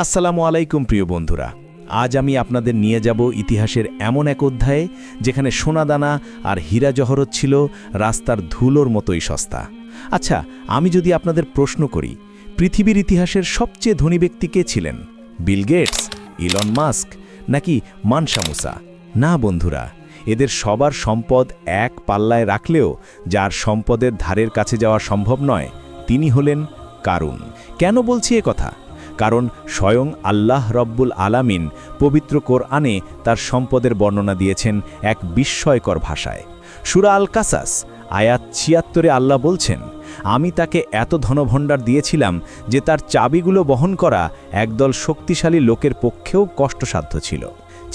আসসালামু আলাইকুম, প্রিয় বন্ধুরা। আজ আমি আপনাদের নিয়ে যাব ইতিহাসের এমন এক অধ্যায়ে, যেখানে সোনাদানা আর হীরা জহরত ছিল রাস্তার ধুলোর মতোই সস্তা। আচ্ছা আমি যদি আপনাদের প্রশ্ন করি, পৃথিবীর ইতিহাসের সবচেয়ে ধনী ব্যক্তি কে ছিলেন? বিল গেটস, ইলন মাস্ক, নাকি মানসা মুসা? না, বন্ধুরা, এদের সবার সম্পদ এক পাল্লায় রাখলেও যার সম্পদের ধারের কাছে যাওয়া সম্ভব নয়, তিনি হলেন কারুন। কেন বলছি এ কথা? কারণ স্বয়ং আল্লাহ রব্বুল আলামিন পবিত্র কোরআনে তার সম্পদের বর্ণনা দিয়েছেন এক বিস্ময়কর ভাষায়। সুরা আল কাসাস আয়াত ছিয়াত্তরে আল্লাহ বলছেন, আমি তাকে এত ধনভণ্ডার দিয়েছিলাম যে তার চাবিগুলো বহন করা একদল শক্তিশালী লোকের পক্ষেও কষ্টসাধ্য ছিল।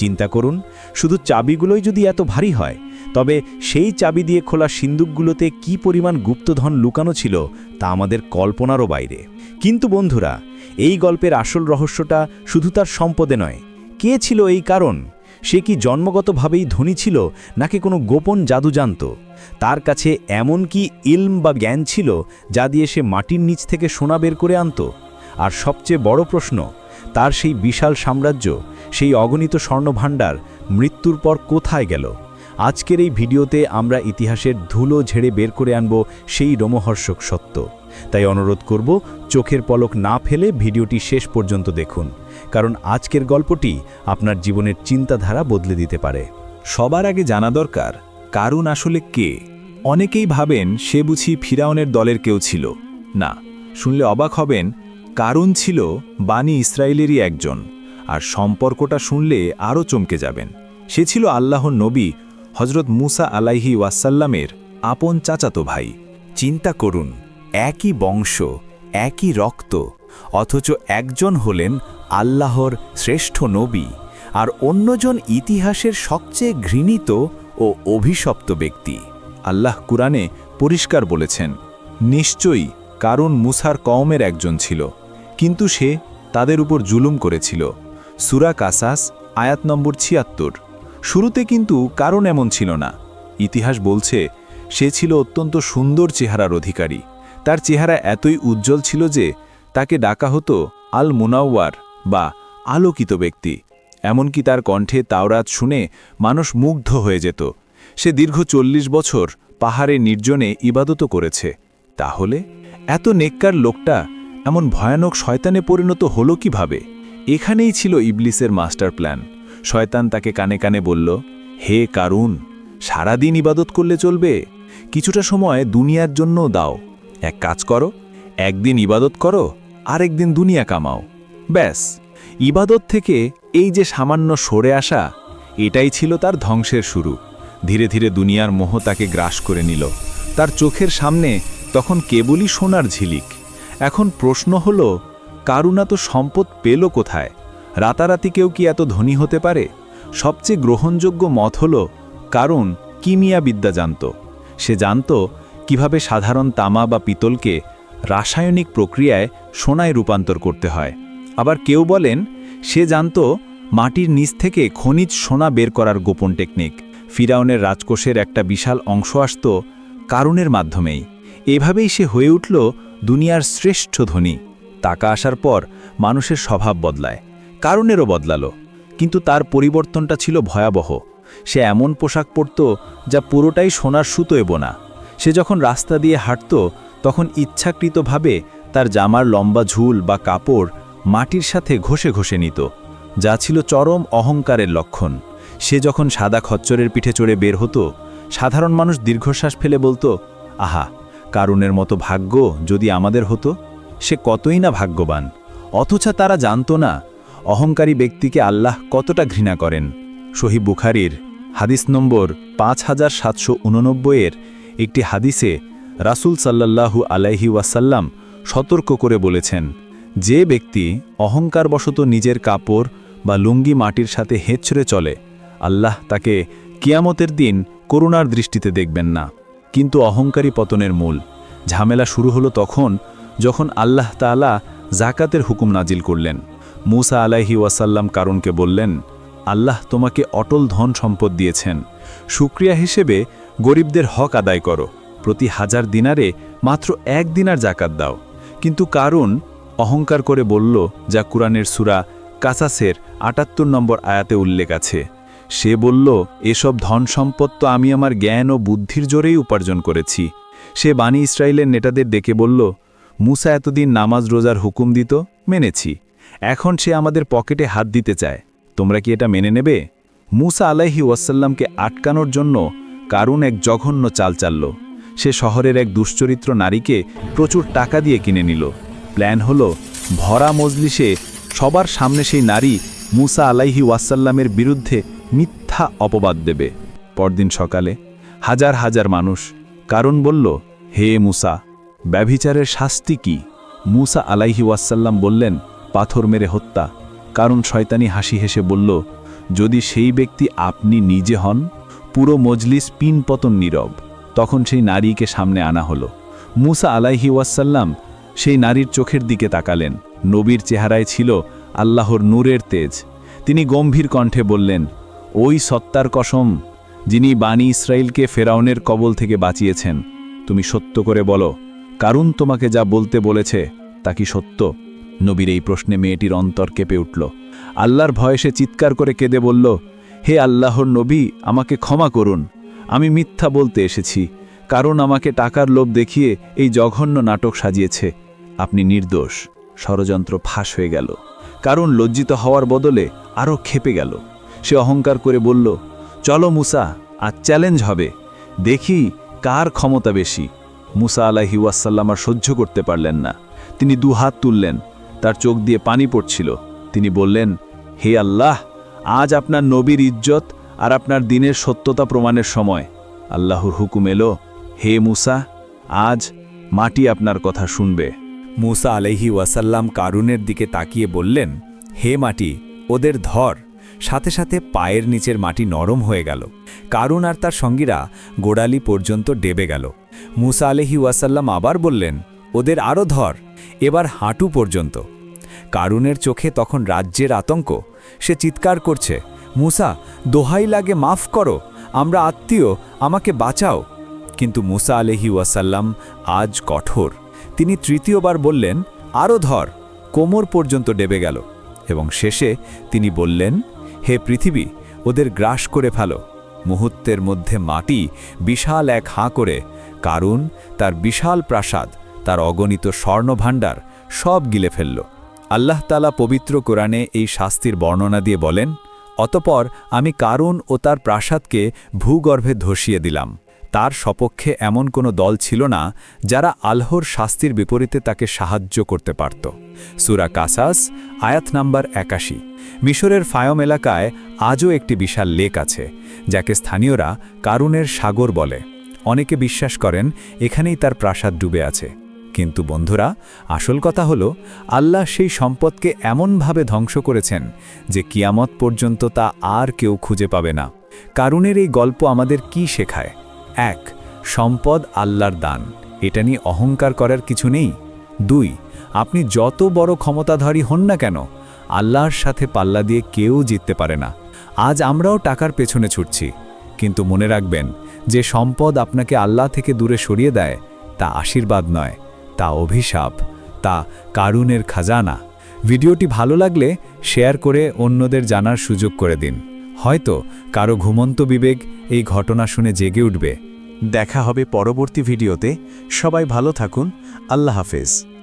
চিন্তা করুন, শুধু চাবিগুলোই যদি এত ভারী হয়, তবে সেই চাবি দিয়ে খোলা সিন্দুকগুলোতে কি পরিমাণ গুপ্তধন লুকানো ছিল তা আমাদের কল্পনারও বাইরে। কিন্তু বন্ধুরা, এই গল্পের আসল রহস্যটা শুধু তার সম্পদে নয়। কে ছিল এই কারণ? সে কি জন্মগতভাবেই ধনী ছিল, নাকি কোনো গোপন জাদু জানত? তার কাছে এমন কি ইলম বা জ্ঞান ছিল, যা দিয়ে সে মাটির নিচ থেকে সোনা বের করে আনত? আর সবচেয়ে বড় প্রশ্ন, তার সেই বিশাল সাম্রাজ্য সেই অগণিত স্বর্ণভাণ্ডার মৃত্যুর পর কোথায় গেল? আজকের এই ভিডিওতে আমরা ইতিহাসের ধুলো ঝেড়ে বের করে আনব সেই রোমহর্ষক সত্য। তাই অনুরোধ করব, চোখের পলক না ফেলে ভিডিওটি শেষ পর্যন্ত দেখুন, কারণ আজকের গল্পটি আপনার জীবনের চিন্তাধারা বদলে দিতে পারে। সবার আগে জানা দরকার, কারুন আসলে কে? অনেকেই ভাবেন সে বুঝি ফিরাউনের দলের কেউ ছিল। না, শুনলে অবাক হবেন, কারুন ছিল বাণী ইসরায়েলেরই একজন। আর সম্পর্কটা শুনলে আরও চমকে যাবেন। সে ছিল আল্লাহর নবী হজরত মুসা আলাইহি ওয়াসাল্লামের আপন চাচাতো ভাই। চিন্তা করুন, একই বংশ, একই রক্ত, অথচ একজন হলেন আল্লাহর শ্রেষ্ঠ নবী আর অন্যজন ইতিহাসের সবচেয়ে ঘৃণিত ও অভিশপ্ত ব্যক্তি। আল্লাহ কুরআনে পরিষ্কার বলেছেন, নিশ্চয়ই কারণ মুসার কওমের একজন ছিল, কিন্তু সে তাদের উপর জুলুম করেছিল। সুরা কাসাস, আয়াত নম্বর ছিয়াত্তর। শুরুতে কিন্তু কারণ এমন ছিল না। ইতিহাস বলছে, সে ছিল অত্যন্ত সুন্দর চেহারার অধিকারী। তার চেহারা এতই উজ্জ্বল ছিল যে, তাকে ডাকা হতো আল মুনাওয়ার বা আলোকিত ব্যক্তি। এমনকি তার কণ্ঠে তাওরাত শুনে মানুষ মুগ্ধ হয়ে যেত। সে দীর্ঘ চল্লিশ বছর পাহাড়ে নির্জনে ইবাদত করেছে। তাহলে এত নেককার লোকটা এমন ভয়ানক শয়তানে পরিণত হলো কীভাবে? এখানেই ছিল ইবলিসের মাস্টার প্ল্যান। শয়তান তাকে কানে কানে বলল, হে কারুন, সারাদিন ইবাদত করলে চলবে? কিছুটা সময় দুনিয়ার জন্য দাও। এক কাজ করো, একদিন ইবাদত করো, আরেকদিন দুনিয়া কামাও। ব্যাস, ইবাদত থেকে এই যে সামান্য সরে আসা, এটাই ছিল তার ধ্বংসের শুরু। ধীরে ধীরে দুনিয়ার মোহ তাকে গ্রাস করে নিল। তার চোখের সামনে তখন কেবলই সোনার ঝিলিক। এখন প্রশ্ন হল কারুণা তো সম্পদ পেল কোথায়? রাতারাতি কেউ কি এত ধনী হতে পারে? সবচেয়ে গ্রহণযোগ্য মত হল, কারণ কিমিয়া বিদ্যা জানত। সে জানত কীভাবে সাধারণ তামা বা পিতলকে রাসায়নিক প্রক্রিয়ায় সোনায় রূপান্তর করতে হয়। আবার কেউ বলেন, সে জানত মাটির নিচ থেকে খনিজ সোনা বের করার গোপন টেকনিক। ফিরাউনের রাজকোষের একটা বিশাল অংশ আসত কারণের মাধ্যমেই। এভাবেই সে হয়ে উঠল দুনিয়ার শ্রেষ্ঠ ধনী। টাকা আসার পর মানুষের স্বভাব বদলায়, কারণেরও বদলালো। কিন্তু তার পরিবর্তনটা ছিল ভয়াবহ। সে এমন পোশাক পরত যা পুরোটাই সোনার সুতোয় বোনা সে যখন রাস্তা দিয়ে হাঁটত, তখন ইচ্ছাকৃতভাবে তার জামার লম্বা ঝুল বা কাপড় মাটির সাথে ঘষে ঘষে নিত, যা ছিল চরম অহংকারের লক্ষণ। সে যখন সাদা খচ্চরের পিঠে চড়ে বের হতো, সাধারণ মানুষ দীর্ঘশ্বাস ফেলে বলতো, আহা, কারুনের মতো ভাগ্য যদি আমাদের হতো? সে কতই না ভাগ্যবান। অথচ তারা জানত না, অহংকারী ব্যক্তিকে আল্লাহ কতটা ঘৃণা করেন। শহীদ বুখারির হাদিস নম্বর পাঁচ হাজার সাতশো উননব্বইয়ের একটি হাদিসে রাসুল সাল্লাল্লাহু আলাইহি ওয়াসাল্লাম সতর্ক করে বলেছেন, যে ব্যক্তি অহংকারবশত নিজের কাপড় বা লুঙ্গি মাটির সাথে হেঁচড়ে চলে, আল্লাহ তাকে কিয়ামতের দিন করুণার দৃষ্টিতে দেখবেন না। কিন্তু অহংকারী পতনের মূল ঝামেলা শুরু হলো তখন যখন আল্লাহ তাআলা জাকাতের হুকুম নাজিল করলেন, মুসা আলাইহি ওয়াসাল্লাম কারণকে বললেন, আল্লাহ তোমাকে অটল ধন সম্পদ দিয়েছেন। সুক্রিয়া হিসেবে গরিবদের হক আদায় করো। প্রতি হাজার দিনারে মাত্র এক দিনার জাকাত দাও। কিন্তু কারণ অহংকার করে বলল, যা কুরআনের সুরা কাসাসের আটাত্তর নম্বর আয়াতে উল্লেখ আছে। সে বলল, এসব ধন সম্পদ তো আমি আমার জ্ঞান ও বুদ্ধির জোরেই উপার্জন করেছি। সে বাণী ইসরায়েলের নেতাদের ডেকে বলল মুসা এতদিন নামাজ রোজার হুকুম দিত, মেনেছি। এখন সে আমাদের পকেটে হাত দিতে চায়। তোমরা কি এটা মেনে নেবে? মুসা আলাইহি ওয়াসাল্লামকে আটকানোর জন্য কারুন এক জঘন্য চাল চালল। সে শহরের এক দুশ্চরিত্র নারীকে প্রচুর টাকা দিয়ে কিনে নিল। প্ল্যান হল, ভরা মজলিসে সবার সামনে সেই নারী মুসা আলাইহি ওয়াসাল্লামের বিরুদ্ধে মিথ্যা অপবাদ দেবে। পরদিন সকালে হাজার হাজার মানুষ কারণ বলল, হে মুসা ব্যভিচারের শাস্তি কি? মুসা আলাইহি ওয়াসাল্লাম বললেন, পাথর মেরে হত্যা। কারণ শয়তানি হাসি হেসে বলল, যদি সেই ব্যক্তি আপনি নিজে হন, পুরো মজলিস পিন পতন নীরব। তখন সেই নারীকে সামনে আনা হলো। মুসা আলাইহি ওয়াসাল্লাম সেই নারীর চোখের দিকে তাকালেন। নবীর চেহারায় ছিল আল্লাহর নূরের তেজ। তিনি গম্ভীর কণ্ঠে বললেন, ওই সত্তার কসম, যিনি বাণী ইসরায়েলকে ফেরাউনের কবল থেকে বাঁচিয়েছেন, তুমি সত্য করে বলো কারণ তোমাকে যা বলতে বলেছে, তা কি সত্য? নবীর এই প্রশ্নে মেয়েটির অন্তর কেঁপে উঠল। আল্লাহর ভয়ে সে চিৎকার করে কেঁদে বলল, হে আল্লাহর নবী, আমাকে ক্ষমা করুন। আমি মিথ্যা বলতে এসেছি, কারণ আমাকে টাকার লোভ দেখিয়ে এই জঘন্য নাটক সাজিয়েছে। আপনি নির্দোষ। ষড়যন্ত্র ফাঁস হয়ে গেল। কারণ লজ্জিত হওয়ার বদলে আরও খেপে গেল। সে অহংকার করে বলল, চলো মুসা, আজ চ্যালেঞ্জ হবে। দেখি কার ক্ষমতা বেশি। মুসা আলাহি ওয়াসাল্লাম আর সহ্য করতে পারলেন না। তিনি দু হাত তুললেন, তার চোখ দিয়ে পানি পড়ছিল। তিনি বললেন, হে আল্লাহ, আজ আপনার নবীর ইজ্জত আর আপনার দিনের সত্যতা প্রমাণের সময়। আল্লাহর হুকুম এলো, হে মুসা, আজ মাটি আপনার কথা শুনবে। মুসা আলহি ওয়াসাল্লাম কারুনের দিকে তাকিয়ে বললেন, হে মাটি, ওদের ধর। সাথে সাথে পায়ের নিচের মাটি নরম হয়ে গেল। কারুন আর তার সঙ্গীরা গোড়ালি পর্যন্ত ডেবে গেল। মুসা আলহি ওয়াসাল্লাম আবার বললেন, ওদের আরও ধর, এবার হাঁটু পর্যন্ত। কারুনের চোখে তখন রাজ্যের আতঙ্ক, সে চিৎকার করছে, মুসা, দোহাই লাগে, মাফ করো, আমরা আত্মীয়, আমাকে বাঁচাও। কিন্তু মুসা আলহি ওয়াসাল্লাম আজ কঠোর। তিনি তৃতীয়বার বললেন আরও ধর। কোমর পর্যন্ত ডেবে গেল এবং শেষে তিনি বললেন, হে পৃথিবী, ওদের গ্রাস করে ফেলো। মুহূর্তের মধ্যে মাটি বিশাল এক হাঁ করে কারুন, তার বিশাল প্রাসাদ, তার অগণিত স্বর্ণভাণ্ডার সব গিলে ফেলল। আল্লাহ তালা পবিত্র কোরআনে এই শাস্তির বর্ণনা দিয়ে বলেন, অতপর আমি কারুন ও তার প্রাসাদকে ভূগর্ভে ধসিয়ে দিলাম। তার সপক্ষে এমন কোনো দল ছিল না যারা আল্লাহর শাস্তির বিপরীতে তাকে সাহায্য করতে পারত। সুরা কাসাস, আয়াত নাম্বার একাশি। মিশরের ফায়ম এলাকায় আজও একটি বিশাল লেক আছে, যাকে স্থানীয়রা কারুনের সাগর বলে। অনেকে বিশ্বাস করেন এখানেই তার প্রাসাদ ডুবে আছে। কিন্তু বন্ধুরা, আসল কথা হল, আল্লাহ সেই সম্পদকে এমনভাবে ধ্বংস করেছেন যে কিয়ামত পর্যন্ত তা আর কেউ খুঁজে পাবে না। কারুনের এই গল্প আমাদের কি শেখায়? এক, সম্পদ আল্লাহর দান। এটা নিয়ে অহংকার করার কিছু নেই। দুই, আপনি যত বড় ক্ষমতাধারী হন না কেন, আল্লাহর সাথে পাল্লা দিয়ে কেউ জিততে পারে না। আজ আমরাও টাকার পেছনে ছুটছি। কিন্তু মনে রাখবেন যে সম্পদ আপনাকে আল্লাহ থেকে দূরে সরিয়ে দেয়, তা আশীর্বাদ নয়, তা অভিশাপ, তা কারুনের খাজানা। ভিডিওটি ভালো লাগলে শেয়ার করে অন্যদের জানার সুযোগ করে দিন। হয়তো কারও ঘুমন্ত বিবেক এই ঘটনা শুনে জেগে উঠবে। দেখা হবে পরবর্তী ভিডিওতে। সবাই ভালো থাকুন। আল্লাহ হাফেজ।